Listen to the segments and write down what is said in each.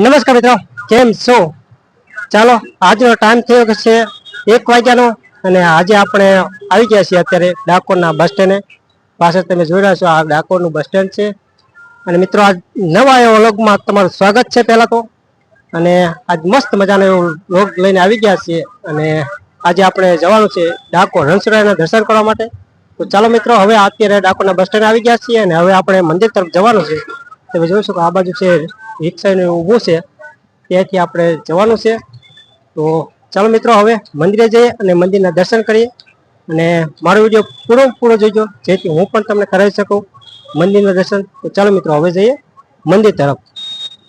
નમસ્કાર મિત્રો, કેમ છો? ચાલો, આજનો ટાઈમ થયો છે એક વાગ્યાનો અને આજે આપણે આવી ગયા છીએ અત્યારે ડાકોરના બસ સ્ટેન્ડે પાછળ તમે જોઈ રહ્યા છો, આ ડાકોરનું બસ સ્ટેન્ડ છે. અને મિત્રો, આજ નવા એવા વ્લોગમાં તમારું સ્વાગત છે પહેલાં તો. અને આજ મસ્ત મજાનો એવો વ્લોગ લઈને આવી ગયા છીએ. અને આજે આપણે જવાનું છે ડાકોર હંસરાયના દર્શન કરવા માટે. તો ચાલો મિત્રો, હવે અત્યારે ડાકોરના બસ સ્ટેન્ડ આવી ગયા છીએ અને હવે આપણે મંદિર તરફ જવાનું છે. તમે જોઈ શકો આ બાજુ છે રિક્ષાને ઊભું છે, ત્યાંથી આપણે જવાનું છે. તો ચાલો મિત્રો, હવે મંદિરે જઈએ અને મંદિરના દર્શન કરીએ. અને મારો વીડિયો પૂરો પૂરો જોઈજો જેથી હું પણ તમને કરાવી શકું મંદિરના દર્શન. તો ચાલો મિત્રો, હવે જઈએ મંદિર તરફ.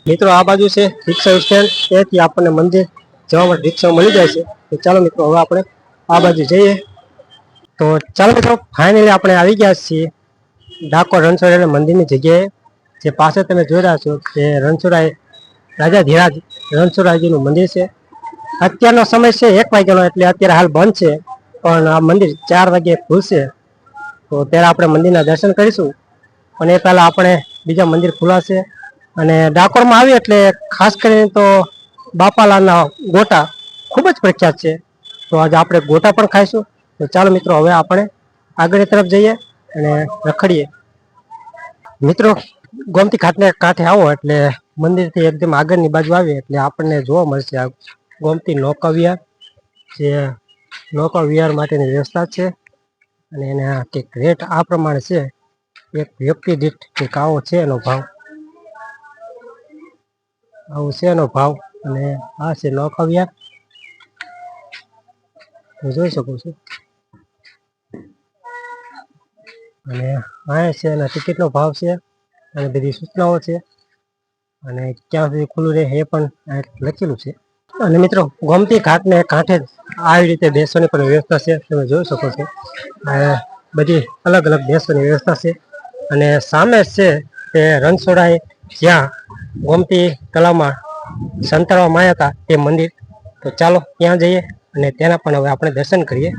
મિત્રો, આ બાજુ છે રિક્ષા સ્ટેન્ડ. ત્યાંથી આપણને મંદિર જવા માટે રિક્ષા મળી જાય છે. તો ચાલો મિત્રો, હવે આપણે આ બાજુ જઈએ. તો ચાલો મિત્રો ફાઇનલી આપણે આવી ગયા છીએ ડાકોર રણછોડરાયના મંદિરની જગ્યાએ. જે પાછળ તમે જોઈ રહ્યા છો તે રણછોડરાય રાજા ધીરાજ રણછોડરાયજીનું મંદિર છે. અત્યારનો સમય છે એક વાગ્યાનો એટલે અત્યારે હાલ બંધ છે, પણ આ મંદિર ચાર વાગે ખુલશે. તો ત્યારે આપણે મંદિરના દર્શન કરીશું અને એ પહેલાં આપણે બીજા મંદિર ખુલાશે. અને ડાકોરમાં આવી એટલે ખાસ કરીને તો બાપાલાલના ગોટા ખૂબ જ પ્રખ્યાત છે. તો આજે આપણે ગોટા પણ ખાઈશું. તો ચાલો મિત્રો, હવે આપણે આગળ તરફ જઈએ અને રખડીએ. મિત્રો ગોમતી ઘાટને કાંઠે આવો એટલે મંદિરથી એકદમ આગળની બાજુ આવીએ એટલે આપણને જોવા મળશે આ ગોમતી નૌકાવિહાર, જે નૌકાવિહાર માટેની વ્યવસ્થા છે. અને એને કંઈક રેટ આ પ્રમાણે છે. એક વ્યક્તિ દીઠ કંઈક આવો છે એનો ભાવ. આવો છે એનો ભાવ. અને આ છે નૌકાવિહાર. તમે જોઈ શકો છો. અને આ છે એના ટિકિટનો ભાવ છે. અને બધી સૂચનાઓ છે. અને ક્યાં સુધી ખુલ્લું રહે એ પણ લખેલું છે. અને મિત્રો, ગોમતી ઘાટને કાંઠે જ આવી રીતે બેસવાની પણ વ્યવસ્થા છે, તમે જોઈ શકો છો. બધી અલગ અલગ બેસવાની વ્યવસ્થા છે. અને સામે છે તે રણછોડાએ જ્યાં ગોમતી તળાવમાં સંતાડવામાં આવ્યા હતા તે મંદિર. તો ચાલો ત્યાં જઈએ અને તેના પણ હવે આપણે દર્શન કરીએ.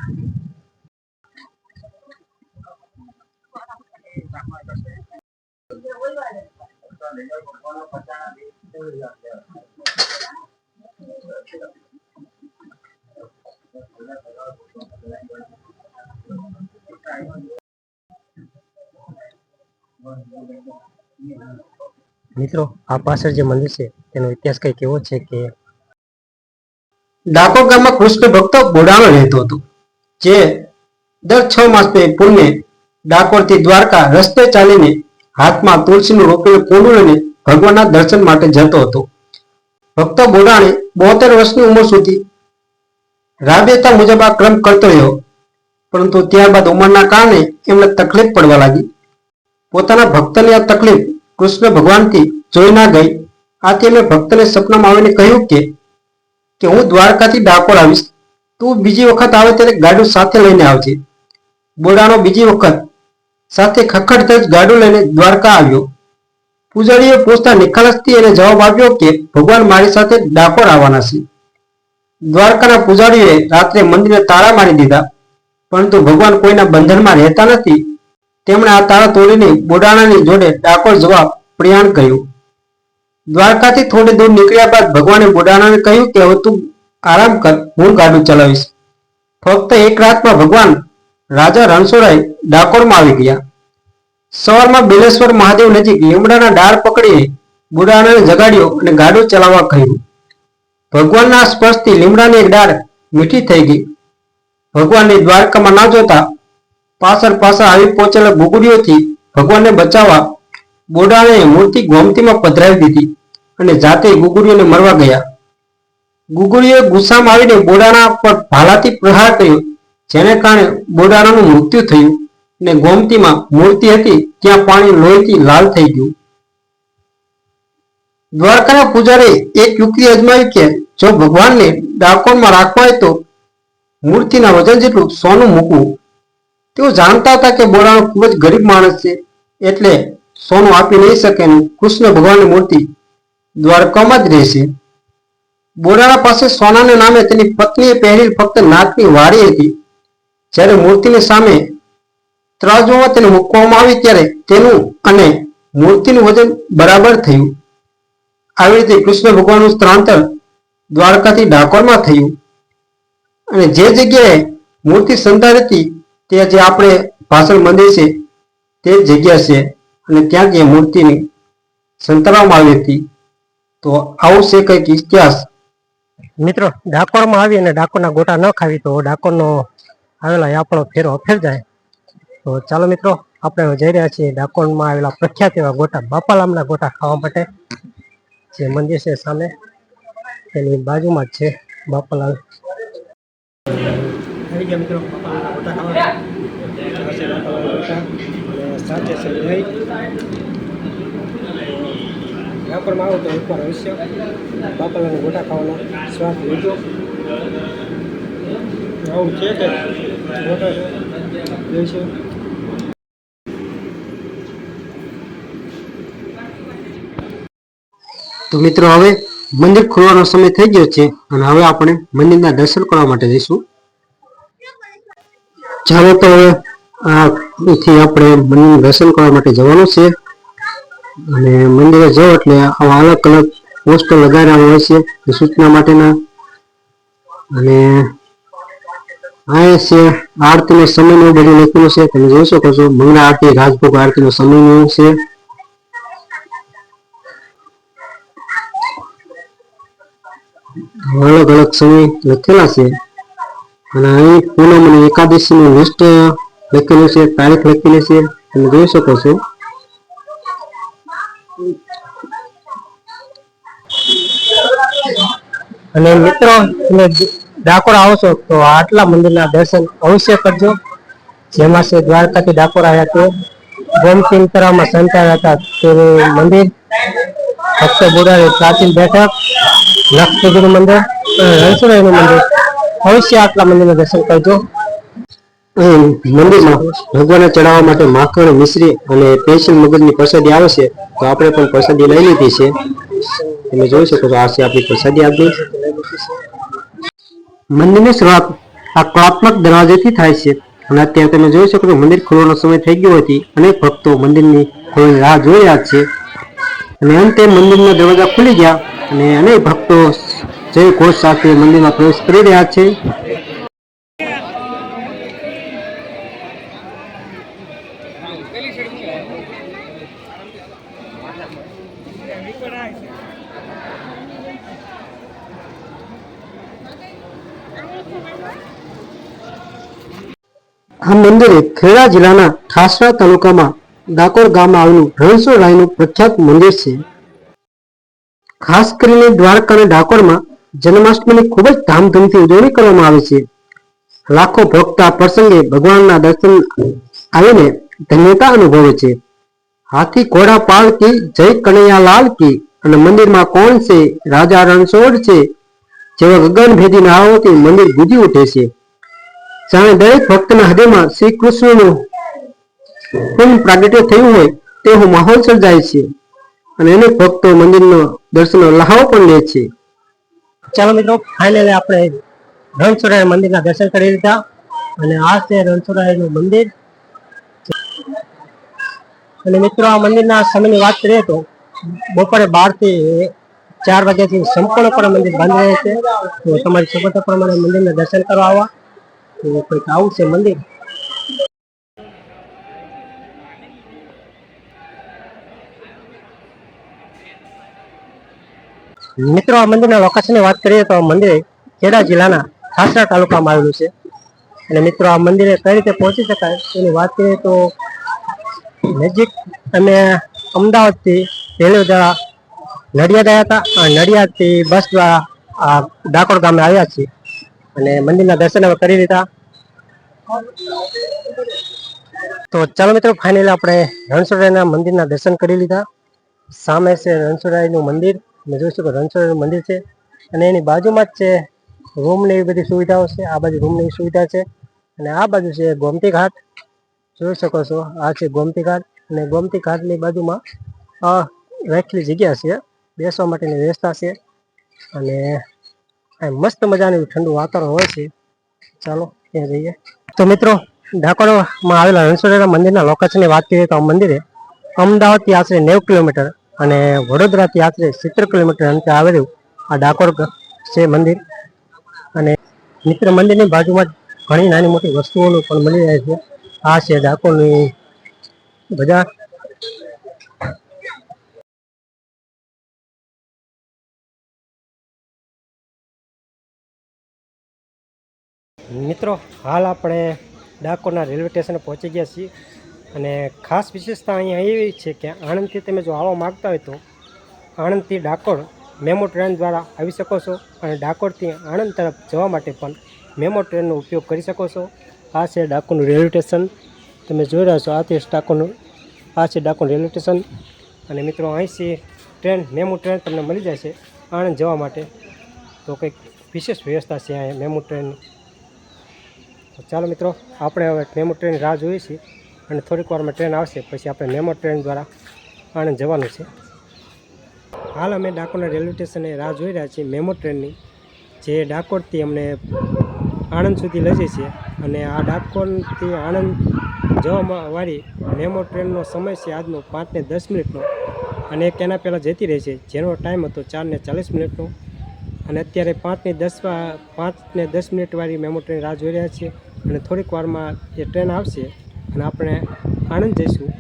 મિત્રો, આ પાછળ જે મંદિર છે, તેનો ઇતિહાસ કઈ કેવો છે કે ડાકોર ગામમાં કૃષ્ણ ભક્ત બોડાણો રહેતો હતો, જે દર છ માસ પૂર્ણે ડાકોરથી દ્વારકા રસ્તે ચાલીને હાથમાં તુલસીનું રોપેલું કુંડું લઈને ભગવાનના દર્શન માટે જતો હતો. ભક્ત બોડાણે બોતેર વર્ષની ઉંમર સુધી રાબેતા મુજબ આ ક્રમ કરતો રહ્યો. પરંતુ ત્યારબાદ ઉંમરના કારણે એમને તકલીફ પડવા લાગી. પોતાના ભક્તની આ તકલીફ કૃષ્ણ ભગવાનથી જોઈ ના ગઈ. આથી એમણે ભક્તને સપનામાં આવીને કહ્યું કે કે હું દ્વારકાથી ડાકોર આવીશ. તું બીજી વખત આવે ત્યારે ગાડું સાથે લઈને આવજે. બોડાનો બીજી વખત સાથે ખખડતા જ ગાડું લઈને દ્વારકા આવ્યો. પૂજારીએ પૂછતા નિખાલસથી એને જવાબ આપ્યો કે, ભગવાન મારી સાથે ડાકોર આવવાના છે. દ્વારકાના પૂજારીએ રાત્રે મંદિરે તાળા મારી દીધા. પરંતુ ભગવાન કોઈના બંધનમાં રહેતા નથી. તેમણે આ તાળા તોડીને બોડાણાની જોડે ડાકોર જવા પ્રયાણ કર્યું. દ્વારકાથી થોડી દૂર નીકળ્યા બાદ ભગવાને બોડાણાને કહ્યું કે, હવે તું આરામ કર, હું ગાડું ચલાવીશ. ફક્ત એક રાતમાં ભગવાન રાજા રણછોડાઈ ડાકોરમાં આવી ગયા. સવારમાં બેલેશ્વર મહાદેવ નજીક લીમડાના ડાળ પકડીને બુડાણાને જગાડ્યો અને ગાડું ચલાવવા કહ્યું, ભગવાનના સ્પર્શથી લીમડાની એક ડાળ મીઠી થઈ ગઈ. ભગવાનની દ્વારકામાં ના જોતા પાછળ પાછળ આવી પહોંચેલા ગુગડીઓથી ભગવાનને બચાવવા બોડાણે મૂર્તિ ગોમતીમાં પધરાવી દીધી અને જાતે ગુગુડીઓને મરવા ગયા. ગુગડીઓએ ગુસ્સામાં આવીને બોડાણા પર ભાલાથી પ્રહાર કર્યો. જેને કારણે બોડાણાનું મૃત્યુ થયું અને ગોમતીમાં મૂર્તિ હતી ત્યાં પાણી લોહીથી લાલ થઈ ગયું. દ્વારકાના પૂજારીએ એક યુક્તિ અજમાવી કે જો ભગવાનને ડાકોરમાં રાખવા હોય તો મૂર્તિના વજન જેટલું સોનું મૂકવું. તેઓ જાણતા હતા કે બોડાણો ખૂબ જ ગરીબ માણસ છે, એટલે સોનું આપી નહીં શકે કૃષ્ણ ભગવાનની મૂર્તિ દ્વારકામાં જ રહેશે. બોડાણા પાસે સોનાને નામે તેની પત્નીએ પહેરેલી ફક્ત નાકની વાડી હતી. જ્યારે મૂર્તિની સામે ત્રાજુમાં તેને મૂકવામાં આવી ત્યારે તેનું અને મૂર્તિનું વજન બરાબર થયું. આવી રીતે કૃષ્ણ ભગવાનનું સ્થળાંતર દ્વારકાથી ડાકોરમાં થયું અને જે જગ્યાએ મૂર્તિ સંધારી હતી તે જે આપણે ભાષણ મંદિર છે તે જગ્યા છે અને ત્યાં જે મૂર્તિની સંતાડવામાં આવી હતી. તો આવું છે કંઈક ઇતિહાસ. મિત્રો, ડાકોરમાં આવી અને ડાકોરના ગોટા ન ખાવી તો ડાકોરનો આવેલા આપણો ફેરો ફેર જાય. તો ચાલો મિત્રો, આપણે જઈ રહ્યા છીએ ડાકોરમાં આવેલા પ્રખ્યાત એવા ગોટા બાપાલામના ગોટા ખાવા માટે. જે મંદિર છે સામે, તેની બાજુમાં જ છે બાપાલાલ. મિત્રો ગોટા ખાવા. આવો તો એકવાર અવશ્ય બાપાલાના ગોટા ખાવાનો સ્વાદ લેજો આવું છે કે છે? તો મિત્રો હવે મંદિર ખોલવાનો સમય થઈ ગયો છે અને હવે આપણે મંદિરના દર્શન કરવા માટે જઈશું. ચાલો તો હવે આથી આપણે મંદિર દર્શન કરવા માટે જવાનું છે. અને મંદિરે જાઓ એટલે આવા અલગ અલગ પોસ્ટર લગાડેલા હોય છે સૂચના માટેના. અને આ છે, આરતીનો સમયનું બધું લખેલું છે. તમે જોઈ શકો છો, મંગળા આરતી, રાજભોગ આરતીનો સમયનું છે. અલગ અલગ સમય લખેલા છે. અને અહીં પૂનમ અને એકાદશી નું લિસ્ટ લખેલું છે, તારીખ લખેલી છે. તમે જોઈ શકો છો. અને મિત્રો ડાકોર આવો છો તો આટલા મંદિરના દર્શન અવશ્ય કરજો. જેમાં છે દ્વારકાથી ડાકોર આવ્યા તે ગોમતી તળાવમાં સંતાયા હતા. તેનું મંદિર ભક્ત બોડાની પ્રાચીન બેઠક લક્ષપતિનું મંદિર અને રણછોડરાયનું મંદિર. અવશ્ય આટલા મંદિરના દર્શન કરજો. મંદિરમાં ભગવાનને ચડાવવા માટે માખણ, મિશ્રી અને પેન્સિલ મગજની પ્રસાદી આવે છે, તો આપણે પણ પ્રસાદી લઈ લીધી છે. તમે જોઈ શકો છો, આ છે આપણી પ્રસાદી આપી મંદિરની શરૂઆત આ કળાત્મક દરવાજેથી થાય છે. અને અત્યારે તમે જોઈ શકો છો, મંદિર ખોલવાનો સમય થઈ ગયો હતી અનેક ભક્તો મંદિરની ખોલવાની રાહ જોઈ રહ્યા છે. અને અંતે મંદિરના દરવાજા ખુલી ગયા અને અનેક ભક્તો જય ઘોષ સાથે મંદિરમાં પ્રવેશ કરી રહ્યા છે. આ મંદિરે ખેડા જિલ્લાના ઠાસરા તાલુકામાં ડાકોર ગામમાં આવેલું રણછોડરાયનું પ્રખ્યાત મંદિર છે. ખાસ કરીને દ્વારકા અને ડાકોરમાં જન્માષ્ટમીની ખૂબ જ ધામધૂમથી ઉજવણી કરવામાં આવે છે. લાખો ભક્ત આ પ્રસંગે ભગવાનના દર્શન આવીને ધન્યતા અનુભવે છે. હાથી ઘોડા પાળ કી જય કનૈયા લાલ કી અને મંદિરમાં કોણ છે? રાજા રણછોડ છે. જેવા ગગનભેદી નારાઓથી મંદિર ગુજી ઉઠે છે. જાણે દરેક ભક્તના હૃદયમાં શ્રી કૃષ્ણનું પૂર્ણ પ્રાગટ્ય થયું હોય તેવો માહોલ સર્જાય છે અને અનેક ભક્તો મંદિરનો દર્શનનો લહાવો પણ લે છે. ચાલો મિત્રો ફાઇનલી આપણે રણછોડરાય મંદિરના દર્શન કરી લીધા અને આ છે રણછોડરાયનું મંદિર. અને મિત્રો, આ મંદિરના સમયની વાત કરીએ તો બપોરે બારથી ચાર વાગ્યાથી સંપૂર્ણપણે મંદિર બંધ રહે છે. તો તમારી સગવડતા પ્રમાણે મંદિરના દર્શન કરવા આવવા તો કંઈક આવું છે મંદિર? મિત્રો, આ મંદિરના લોકેશનની વાત કરીએ તો આ મંદિર ખેડા જિલ્લાના ખાસરા તાલુકામાં આવેલું છે. અને મિત્રો, આ મંદિરે કઈ રીતે પહોંચી શકાય એની વાત કરીએ તો નજીક અમે અમદાવાદથી રેલવે દ્વારા નડિયાદ આવ્યા હતા. નડિયાદથી બસ દ્વારા ડાકોર ગામે આવ્યા છીએ. અને મંદિરના દર્શન અમે કરી લીધા. તો ચાલો મિત્રો ફાઇનલ આપણે રણછોડરાયના મંદિરના દર્શન કરી લીધા. સામે છે રણછોડરાયનું મંદિર. તમે જોઈ શકો રણછોડરાયનું મંદિર છે. અને એની બાજુમાં જ છે રૂમની એવી બધી સુવિધાઓ છે. આ બાજુ રૂમની સુવિધા છે. અને આ બાજુ છે ગોમતી ઘાટ. જોઈ શકો છો, આ છે ગોમતી ઘાટ. અને ગોમતી ઘાટની બાજુમાં આ રાખેલી જગ્યા છે. બેસવા માટેની વ્યવસ્થા છે. અને મસ્ત મજાનું ઠંડુ વાતાવરણ હોય છે. ચાલો, ત્યાં જઈએ. તો મિત્રો ડાકોરમાં આવેલા રણછોડરાય મંદિરના લોકેશનની વાત કરીએ તો આ મંદિરે અમદાવાદથી આશરે નેવું કિલોમીટર અને વડોદરાથી આશરે સિત્તેર કિલોમીટર અંતે આવેલું આ ડાકોર છે મંદિર. અને મિત્ર, મંદિરની બાજુમાં ઘણી નાની મોટી વસ્તુઓનું પણ મળી રહે છે. આ છે ડાકોરની બજાર. મિત્રો, હાલ આપણે ડાકોરના રેલવે સ્ટેશને પહોંચી ગયા છીએ અને ખાસ વિશેષતા અહીંયા એવી છે કે આણંદથી તમે જો આવવા માગતા હોય તો આણંદથી ડાકોર મેમો ટ્રેન દ્વારા આવી શકો છો અને ડાકોરથી આણંદ તરફ જવા માટે પણ મેમો ટ્રેનનો ઉપયોગ કરી શકો છો. આ છે ડાકોરનું રેલવે સ્ટેશન. તમે જોઈ રહ્યા છો, આ તે ડાકોરનું, આ છે ડાકોર રેલવે સ્ટેશન. અને મિત્રો, અહીંથી ટ્રેન, મેમો ટ્રેન તમને મળી જાય છે આણંદ જવા માટે. તો કંઈક વિશેષ વ્યવસ્થા છે અહીંયા મેમો ટ્રેનની. તો ચાલો મિત્રો, આપણે હવે મેમો ટ્રેન રાહ જોઈએ છીએ અને થોડીક વારમાં ટ્રેન આવશે, પછી આપણે મેમો ટ્રેન દ્વારા આણંદ જવાનું છે. હાલ અમે ડાકોરના રેલવે સ્ટેશને રાહ જોઈ રહ્યા છીએ મેમો ટ્રેનની, જે ડાકોરથી અમને આણંદ સુધી લઈ જશે અને આ ડાકોરથી આણંદ જવામાં વાળી મેમો ટ્રેનનો સમય છે આજનો પાંચને દસ મિનિટનો અને એક એના પહેલાં જતી રહે છે, જેનો ટાઈમ હતો ચારને ચાલીસ મિનિટનો. અને અત્યારે પાંચને દસ પાંચ પાંચને દસ મિનિટવાળી મેમો ટ્રેન રાહ જોઈ રહ્યા છીએ અને થોડીક વારમાં એ ટ્રેન આવશે અને આપણે આણંદ જઈશું.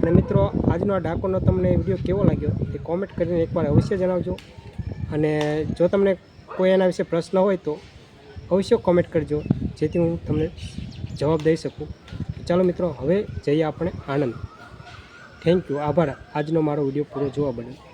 અને મિત્રો, આજનો આ ડાકોરનો તમને વીડિયો કેવો લાગ્યો એ કોમેન્ટ કરીને એકવાર અવશ્ય જણાવજો. અને જો તમને કોઈ એના વિશે પ્રશ્ન હોય તો અવશ્ય કોમેન્ટ કરજો, જેથી હું તમને જવાબ દઈ શકું. ચાલો મિત્રો, હવે જઈએ આપણે આણંદ થેન્ક યુ આભાર. આજનો મારો વીડિયો પૂરો જોવા બદલ.